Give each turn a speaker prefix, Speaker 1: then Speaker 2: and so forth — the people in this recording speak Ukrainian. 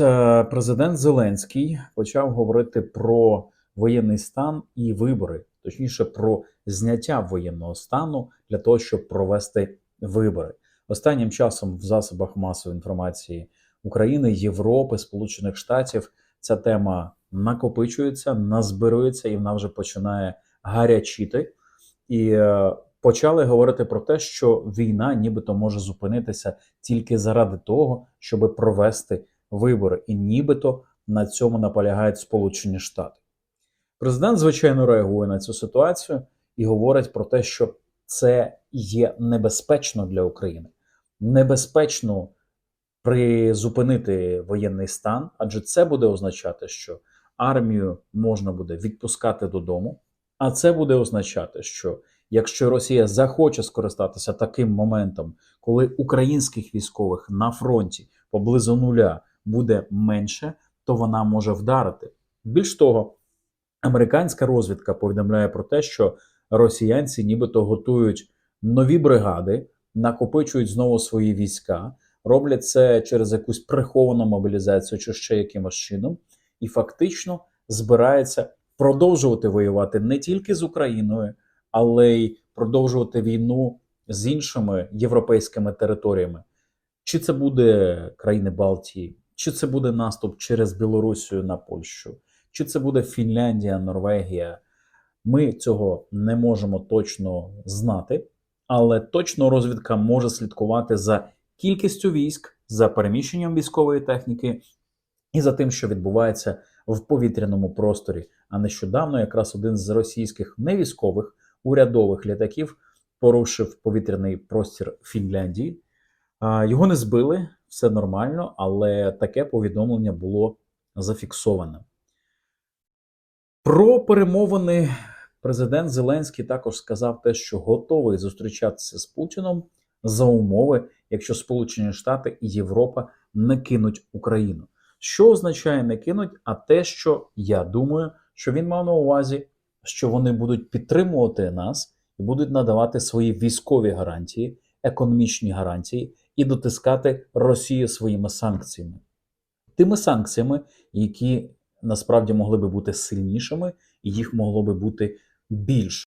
Speaker 1: е, президент Зеленський почав говорити про воєнний стан і вибори, точніше, про зняття воєнного стану для того, щоб провести вибори. Останнім часом в засобах масової інформації України, Європи, Сполучених Штатів ця тема накопичується, назбирується і вона вже починає гарячіти. І е, почали говорити про те, що війна нібито може зупинитися тільки заради того, щоб провести вибори, і нібито на цьому наполягають Сполучені Штати. Президент, звичайно, реагує на цю ситуацію і говорить про те, що це є небезпечно для України. Небезпечно призупинити воєнний стан, адже це буде означати, що армію можна буде відпускати додому. А це буде означати, що якщо Росія захоче скористатися таким моментом, коли українських військових на фронті поблизу нуля буде менше, то вона може вдарити. Більш того, американська розвідка повідомляє про те, що росіянці нібито готують нові бригади, накопичують знову свої війська, роблять це через якусь приховану мобілізацію чи ще якимось чином, і фактично збирається продовжувати воювати не тільки з Україною, але й продовжувати війну з іншими європейськими територіями. Чи це буде країни Балтії, чи це буде наступ через Білорусію на Польщу, чи це буде Фінляндія, Норвегія. Ми цього не можемо точно знати, але точно розвідка може слідкувати за кількістю військ, за переміщенням військової техніки і за тим, що відбувається в повітряному просторі. А нещодавно якраз один з російських невійськових урядових літаків порушив повітряний простір Фінляндії. Його не збили, все нормально, але таке повідомлення було зафіксоване. Про перемовини президент Зеленський також сказав те, що готовий зустрічатися з Путіном за умови, якщо Сполучені Штати і Європа не кинуть Україну. Що означає не кинуть? А те, що я думаю, що він мав на увазі, що вони будуть підтримувати нас і будуть надавати свої військові гарантії, економічні гарантії і дотискати Росію своїми санкціями, тими санкціями, які насправді могли би бути сильнішими, і їх могло би бути більше.